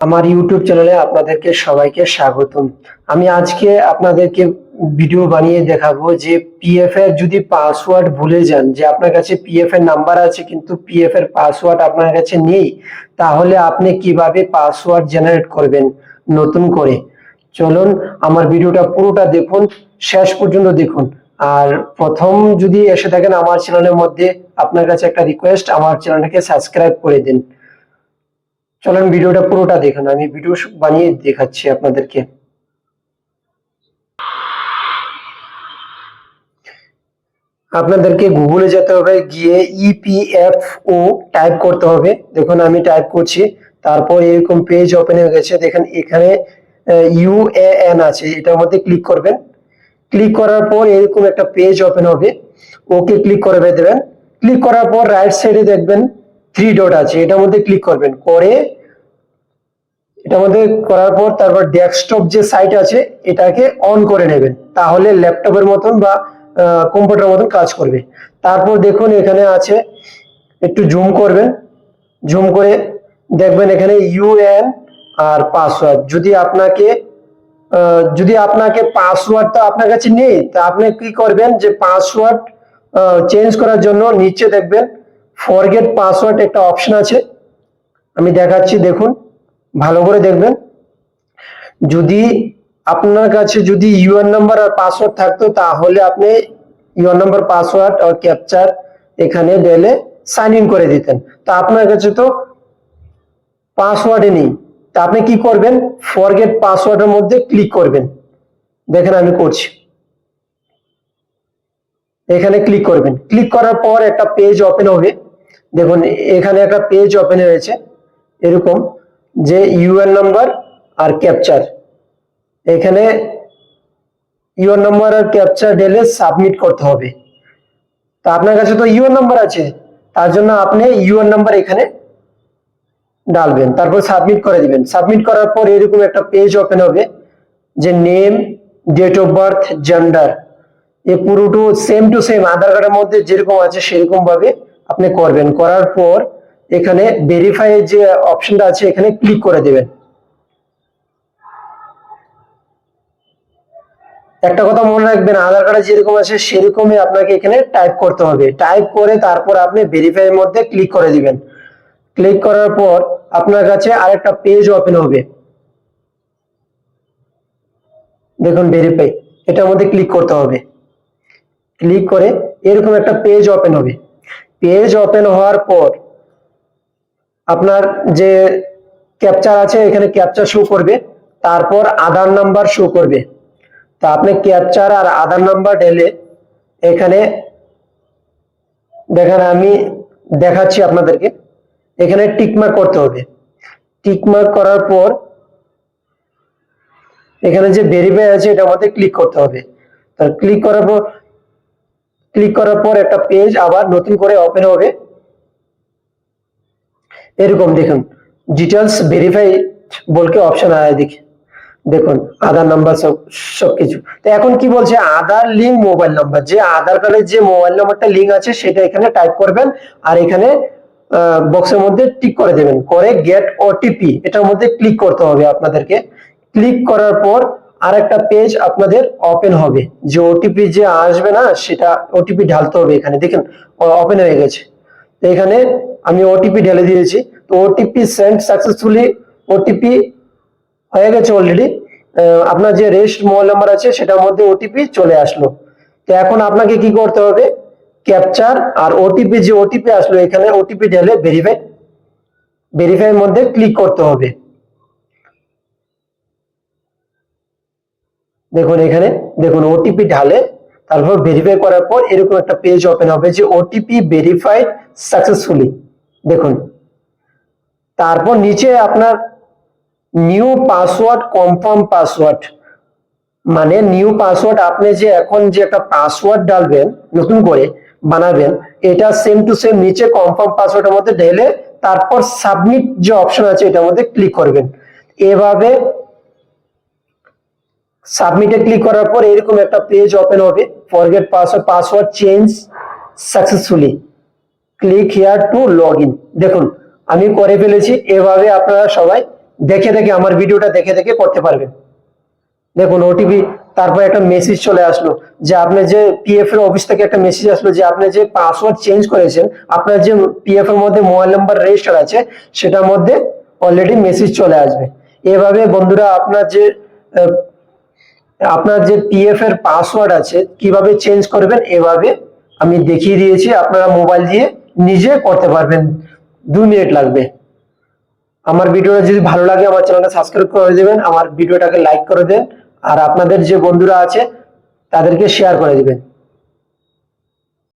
আমার ইউটিউব চ্যানেলে আপনাদেরকে সবাইকে স্বাগতম। আমি আজকে আপনাদেরকে ভিডিও বানিয়ে দেখাবো যে পিএফ এর যদি পাসওয়ার্ড ভুলে যান, যে আপনার কাছে পিএফ এর নাম্বার আছে কিন্তু পিএফ এর পাসওয়ার্ড আপনার কাছে নেই, তাহলে আপনি কীভাবে পাসওয়ার্ড জেনারেট করবেন নতুন করে? চলুন, আমার ভিডিওটা পুরোটা দেখুন, শেষ পর্যন্ত দেখুন। আর প্রথম যদি এসে থাকেন আমার চ্যানেলের মধ্যে, আপনার কাছে একটা রিকোয়েস্ট আমার চ্যানেলটাকে সাবস্ক্রাইব করে দিন। চলেন ভিডিওটা পুরোটা দেখুন, আমি ভিডিও বানিয়ে দেখাচ্ছি আপনাদেরকে। আপনাদেরকে গুগলে যেতে হবে, গিয়ে E ইপিএফও টাইপ করতে হবে। দেখুন, আমি টাইপ করছি, তারপর এরকম পেজ ওপেন হয়ে গেছে। দেখেন, এখানে ইউএএন আছে, এটার মধ্যে ক্লিক করবেন। ক্লিক করার পর এরকম একটা পেজ ওপেন হবে ওকে ক্লিক করে দেবেন। ক্লিক করার পর রাইট সাইডে দেখবেন থ্রি ডট আছে, এটার মধ্যে ক্লিক করবেন। করে এটার মধ্যে করার পর তারপর ডেস্কটপ যে সাইট আছে, এটাকে অন করে নেবেন। তাহলে ল্যাপটপের মতন বা কম্পিউটার মতন কাজ করবে। তারপর দেখুন এখানে আছে, একটু জুম করবেন। জুম করে দেখবেন এখানে ইউএন আর পাসওয়ার্ড যদি আপনাকে যদি আপনাকে পাসওয়ার্ডটা আপনার কাছে নেই, তা আপনি কি করবেন যে পাসওয়ার্ড চেঞ্জ করার জন্য নিচে দেখবেন ফরগেট পাসওয়ার্ড একটা অপশন আছে। আমি দেখাচ্ছি, দেখুন। ভালো করে দেখবেন। যদি আপনার কাছে যদি ইউআর নাম্বার আর পাসওয়ার্ড থাকতো, তাহলে আপনি ইউআর নাম্বার পাসওয়ার্ড আর ক্যাপচার এখানে দিলে সাইন ইন করে দিতেন। তা আপনার কাছে তো পাসওয়ার্ডে নেই। তা আপনি কি করবেন? ফরগেট পাসওয়ার্ডের মধ্যে ক্লিক করবেন। দেখেন আমি করছি। এখানে ক্লিক করবেন। ক্লিক করার পর একটা পেজ ওপেন হবে। দেখুন, এখানে একটা পেজ ওপেন হয়েছে। এরকম। যে ইউএন নাম্বার আর ক্যাপচার এখানে ইউএন নাম্বার আর ক্যাপচার ঢেলে সাবমিট করতে হবে। তা আপনার কাছে তো ইউএন নাম্বার আছে, তার জন্য আপনি ইউএন নাম্বার এখানে ডালবেন, তারপর সাবমিট করে দিবেন। সাবমিট করার পর এরকম একটা পেজ ওপেন হবে, যে name date of birth gender এ পুরোটো সেম টু সেম আধার কার্ডের মধ্যে যেরকম আছে সেরকম ভাবে আপনি করবেন। করার পর এখানে ভেরিফাই যে অপশনটা আছে, এখানে ক্লিক করে দেবেন। একটা কথা মনে রাখবেন, আধার কার্ডে যেরকম আছে, সেরকমই আপনাকে এখানে টাইপ করতে হবে। টাইপ করে তারপর আপনি ভেরিফাই এর মধ্যে ক্লিক করে দিবেন। ক্লিক করার পর আপনার কাছে আরেকটা পেজ ওপেন হবে। দেখুন ভেরিফাই এটার মধ্যে ক্লিক করতে হবে। ক্লিক করে এরকম একটা পেজ ওপেন হবে। পেজ ওপেন হওয়ার পর আপনার যে ক্যাপচার আছে, এখানে ক্যাপচার শো করবে, তারপর আধার নাম্বার শো করবে। তা আপনি ক্যাপচার আর আধার নাম্বার ঢেলে এখানে দেখেন, আমি দেখাচ্ছি আপনাদেরকে। এখানে টিকমার্ক করতে হবে। টিকমার্ক করার পর এখানে যে ভেরিফাই আছে এটা মধ্যে ক্লিক করতে হবে। তার ক্লিক করার পর ক্লিক করার পর একটা পেজ আবার নতুন করে ওপেন হবে। এরকম দেখুন। ডিটেলস ভেরিফাই বলকে অপশন আয় দেখি। দেখুন, আধার নাম্বার সব সবকিছু তো এখন কি বলছে? আধার লিঙ্ক মোবাইল নাম্বার যে আধার কার্ডের যে মোবাইল নাম্বারটা লিঙ্ক আছে, সেটা এখানে টাইপ করবেন আর এখানে বক্সের মধ্যে টিক করে দেবেন। করে গেট ওটিপি এটার মধ্যে ক্লিক করতে হবে আপনাদেরকে। ক্লিক করার পর আর একটা পেজ আপনাদের ওপেন হবে। যে ওটিপি যে আসবে না, সেটা ওটিপি ঢালতে হবে এখানে। দেখেন ওপেন হয়ে গেছে। তো এখানে আমি ওটিপি ঢেলে দিয়েছি। তো ওটিপি সেন্ড সাকসেসফুলি ওটিপি হয়ে গেছে অলরেডি আপনার যে রেস্ট মোবাইল নাম্বার আছে, সেটার মধ্যে ওটিপি চলে আসলো। তো এখন আপনাকে কি করতে হবে? ক্যাপচার আর ওটিপি যে ওটিপি আসলো, এখানে ওটিপি ঢেলে ভেরিফাই ভেরিফাইয়ের মধ্যে ক্লিক করতে হবে। দেখুন এখানে, দেখুন ওটিপি ঢালে তারপর ভেরিফাই করার পর এরকম একটা পেজ ওপেন হবে যে ওটিপি ভেরিফাইড সাকসেসফুলি দেখুন, তারপর নিচে আপনার নিউ পাসওয়ার্ড কনফার্ম পাসওয়ার্ড মানে নিউ পাসওয়ার্ড আপনি যে এখন যে একটা পাসওয়ার্ড ডালবেন, নতুন করে বানাবেন, এটা সেম টু সেম নিচে কনফার্ম পাসওয়ার্ডের মধ্যে ঢেলে তারপর সাবমিট যে অপশন আছে, এটার মধ্যে ক্লিক করবেন। এভাবে সাবমিটে ক্লিক করার পর এরকম একটা পেজ ওপেন হবে। Forget password password change successfully click here to log in দেখুন, আমি করে ফেলেছি, এভাবে আপনারা সবাই দেখে দেখে আমার ভিডিওটা দেখে দেখে করতে পারবেন। দেখুন ওটিপি তারপর একটা মেসেজ চলে আসলো যে আপনি যে পিএফ এর অফিস থেকে একটা মেসেজ আসলো যে আপনি যে পাসওয়ার্ড চেঞ্জ করেছেন, আপনার যে পিএফ এর মধ্যে মোবাইল নাম্বার রেজিস্টার আছে, সেটার মধ্যে অলরেডি মেসেজ চলে আসবে। এভাবে বন্ধুরা আপনার যে আপনার যে পিএফ এর পাসওয়ার্ড আছে, কীভাবে চেঞ্জ করবেন, এভাবে আমি দেখিয়ে দিয়েছি। আপনারা মোবাইল দিয়ে নিজে করতে পারবেন। দু মিনিট লাগবে। আমার ভিডিওটা যদি ভালো লাগে, আমার চ্যানেলটা সাবস্ক্রাইব করে দেবেন, আমার ভিডিওটাকে লাইক করে দেন, আর আপনাদের যে বন্ধুরা আছে, তাদেরকে শেয়ার করে দিবেন।